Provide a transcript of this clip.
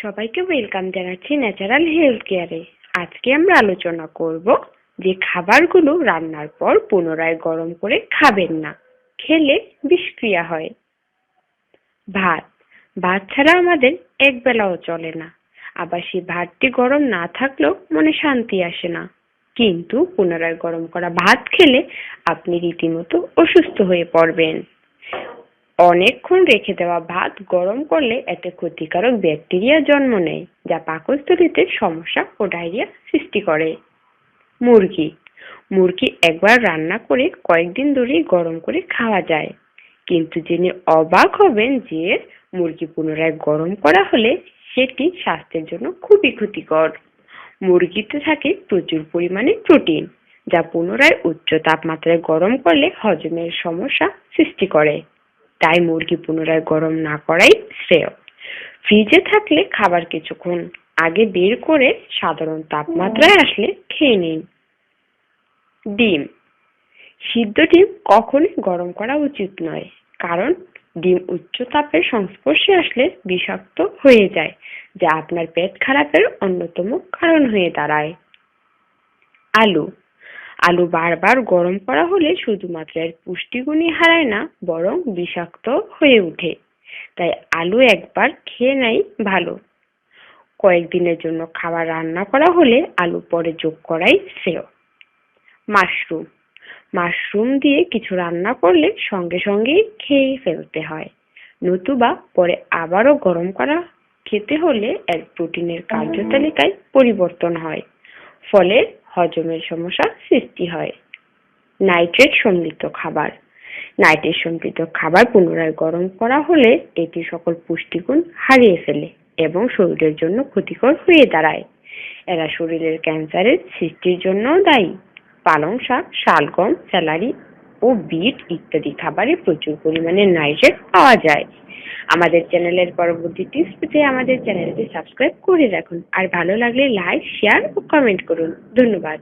সবাইকে ওয়েলকাম জানাচ্ছি natural health কেয়ারে আজকে আমরা আলোচনা করব যে খাবারগুলো রান্নার পর পুনরায় গরম করে খাবেন না, খেলে বিষক্রিয়া হয়। ভাত ভাত ছাড়া আমাদের এক বেলাও চলে না। আবার সেই ভাতটি গরম না থাকলেও মনে শান্তি আসে না। কিন্তু পুনরায় গরম করা ভাত খেলে আপনি রীতিমতো অসুস্থ হয়ে পড়বেন। অনেকক্ষণ রেখে দেওয়া ভাত গরম করলে এতে ক্ষতিকারক ব্যাকটেরিয়া জন্ম নেয়, যা পাকস্থলীতে সমস্যা ও ডায়রিয়া সৃষ্টি করে। মুরগি। মুরগি একবার রান্না করে কয়েকদিন ধরেই গরম করে খাওয়া যায়। কিন্তু যিনি অবাক হবেন যে মুরগি পুনরায় গরম করা হলে সেটি স্বাস্থ্যের জন্য খুবই ক্ষতিকর। মুরগিতে থাকে প্রচুর পরিমাণে প্রোটিন, যা পুনরায় উচ্চ তাপমাত্রায় গরম করলে হজমের সমস্যা সৃষ্টি করে। তাই মুরগি পুনরায় গরম না করাই শ্রেয়। ফ্রিজে থাকলে খাবার কিছুক্ষণ আগে বের করে সাধারণ তাপমাত্রায় আসলে খেয়ে নিন। ডিম। সিদ্ধ ডিম কখনোই গরম করা উচিত নয় কারণ ডিম উচ্চ তাপের সংস্পর্শে আসলে বিষাক্ত হয়ে যায় যা আপনার পেট খারাপের অন্যতম কারণ হয়ে দাঁড়ায়। আলু। আলু বারবার গরম করা হলে শুধুমাত্র এর পুষ্টিগুণই হারায় না, বরং বিষাক্ত হয়ে ওঠে। তাই আলু একবার খেয়ে নাই ভালো। কয়েকদিনের জন্য খাবার রান্না করা হলে আলু পরে যোগ করাই শ্রেয়। মাশরুম। মাশরুম দিয়ে কিছু রান্না করলে সঙ্গে সঙ্গেই খেয়ে ফেলতে হয়। নতুবা পরে আবারও গরম করা খেতে হলে এর প্রোটিনের কার্যতালিকায় পরিবর্তন হয়। ফলে হজমের সমস্যা সৃষ্টি হয়। নাইট্রেট সমৃদ্ধ খাবার। নাইট্রেট সমৃদ্ধ খাবার পুনরায় গরম করা হলে এটি সকল পুষ্টিগুণ হারিয়ে ফেলে এবং শরীরের জন্য ক্ষতিকর হয়ে দাঁড়ায়। এরা শরীরের ক্যান্সারের সৃষ্টির জন্যও দায়ী। পালং শাক, শালগম, স্যালারি ও বিট ইত্যাদি খাবারে প্রচুর পরিমাণে নাইট্রেট পাওয়া যায়। আমাদের চ্যানেলের পরবর্তী টিপস পেতে আমাদের চ্যানেলটি সাবস্ক্রাইব করে রাখুন। আর ভালো লাগলে লাইক শেয়ার ও কমেন্ট করুন। ধন্যবাদ।